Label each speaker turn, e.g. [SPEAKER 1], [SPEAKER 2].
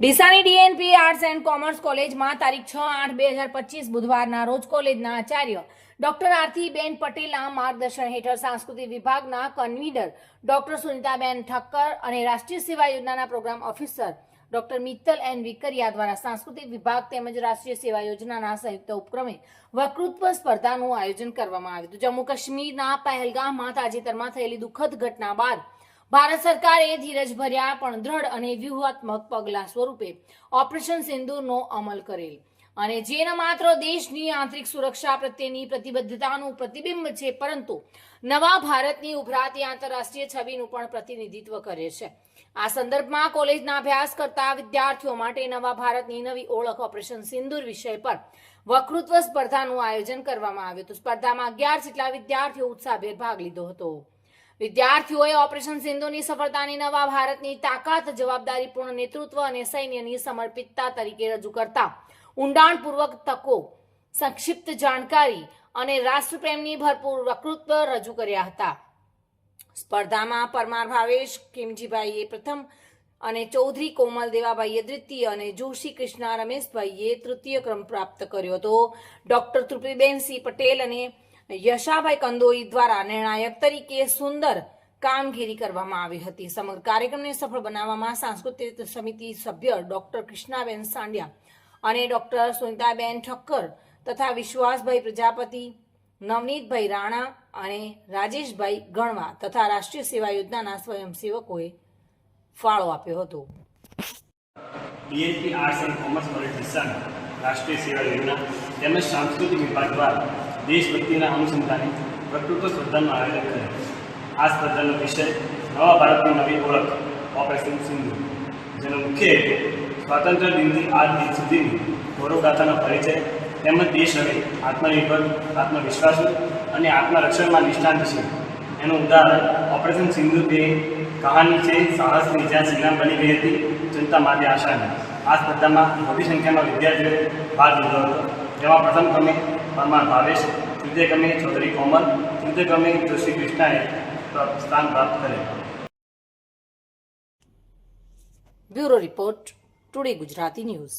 [SPEAKER 1] ડીસાની DNP arts and commerce કોલેજમાં તારીખ છ આઠ બે હજાર પચીસ બુધવારના રોજ કોલેજના આચાર્ય ડોક્ટર આરતીબેન પટેલના માર્ગદર્શન હેઠળ સાંસ્કૃતિક વિભાગના કન્વીનર ડોક્ટર સુનિતાબેન ઠક્કર અને રાષ્ટ્રીય સેવા યોજનાના program officer doctor Mittal N Vikariya દ્વારા સાંસ્કૃતિક વિભાગ તેમજ રાષ્ટ્રીય સેવા યોજનાના સંયુક્ત ઉપક્રમે વક્તૃત્વ સ્પર્ધાનું આયોજન કરવામાં આવ્યું હતું. જમ્મુ કાશ્મીરના પહેલગામમાં તાજેતરમાં થયેલી દુઃખદ ઘટના બાદ ભારત સરકારે ધીરજ ભર્યા પણ દ્રઢ અને વ્યૂહાત્મક પગલા સ્વરૂપે ઓપરેશન સિંદૂરનો અમલ કરેલ. અને જે માત્ર દેશની આંતરિક સુરક્ષા પ્રત્યેની પ્રતિબદ્ધતાનું પ્રતિબિંબ છે, પરંતુ નવા ભારતની ઉભરાતી આંતરરાષ્ટ્રીય છબીનું પણ પ્રતિનિધિત્વ કરે છે. આ સંદર્ભમાં કોલેજના અભ્યાસ કરતા વિદ્યાર્થીઓ માટે નવા ભારતની નવી ઓળખ ઓપરેશન સિંદુર વિષય પર વક્તૃત્વ સ્પર્ધાનું આયોજન કરવામાં આવ્યું હતું. સ્પર્ધામાં અગિયાર જેટલા વિદ્યાર્થીઓ ઉત્સાહભેર ભાગ લીધો હતો. વિદ્યાર્થીઓએ ઓપરેશન સિંધુની સફળતાની નવા ભારતની તાકાત, જવાબદારીપૂર્ણ નેતૃત્વ અને સૈન્યની સમર્પિતતા તરીકે રજૂ કરતા. ઊંડાણપૂર્વક તકો, સંક્ષિપ્ત જાણકારી અને રાષ્ટ્રપ્રેમની ભરપૂર વક્તૃત્વ રજૂ કર્યા હતા. સ્પર્ધામાં પરમાર ભાવેશ, કિમજીભાઈએ પ્રથમ અને ચૌધરી કોમલ દેવાભાઈએ દ્વિતીય અને જોશી કૃષ્ણા રમેશભાઈએ તૃતીય ક્રમ પ્રાપ્ત કર્યો હતો. ડોક્ટર તૃપ્તિબેન સિંહ પટેલ અને યશાભાઈ કંદોઈ દ્વારા નિર્ણાયક તરીકે સુંદર કામગીરી કરવામાં આવી હતી. સમગ્ર કાર્યક્રમને સફળ બનાવવામાં સાંસ્કૃતિક સમિતિ સભ્ય ડોક્ટર કૃષ્ણાબેન સાંડિયા અને ડોક્ટર સુનિતાબેન ઠક્કર તથા વિશ્વાસભાઈ પ્રજાપતિ, નવનીતભાઈ રાણા અને રાજેશભાઈ ગણવા તથા રાષ્ટ્રીય સેવા યોજનાના સ્વયંસેવકોએ ફાળો આપ્યો હતો.
[SPEAKER 2] BHP arts and commerce college રાષ્ટ્રીય સેવા યોજના તેમજ સાંસ્કૃતિક વિભાગ દ્વારા દેશભક્તિના અનુસંધાને વક્તૃત્વ સ્પર્ધાનું આયોજન કર્યું આ સ્પર્ધાનો વિષય નવા ભારતની નવી ઓળખ, ઓપરેશન સિંધુ, જેનો મુખ્ય હેતુ સ્વાતંત્ર્ય દિનથી આજ દિન સુધીની ગૌરવગાથાનો પરિચય, તેમજ દેશ હવે આત્મનિર્ભર, આત્મવિશ્વાસુ અને આત્મરક્ષણમાં નિષ્ણાંત છે. એનું ઉદાહરણ ઓપરેશન સિંધુ તે કહાની છે સાહસની જ્યાં શ્રીરામ બની ગઈ હતી, જનતા માટે આશાની. આ સ્પર્ધામાં મોટી સંખ્યામાં વિદ્યાર્થીઓએ ભાગ લીધો હતો. જેમાં પ્રથમ ક્રમે પરમાર ભાવેશ તૃતીયક્રમે ચૌધરી કોમલ તૃતીયક્રમે જોશી કૃષ્ણાએ સ્થાન પ્રાપ્ત કર્યું.
[SPEAKER 1] Bureau report today Gujarati news.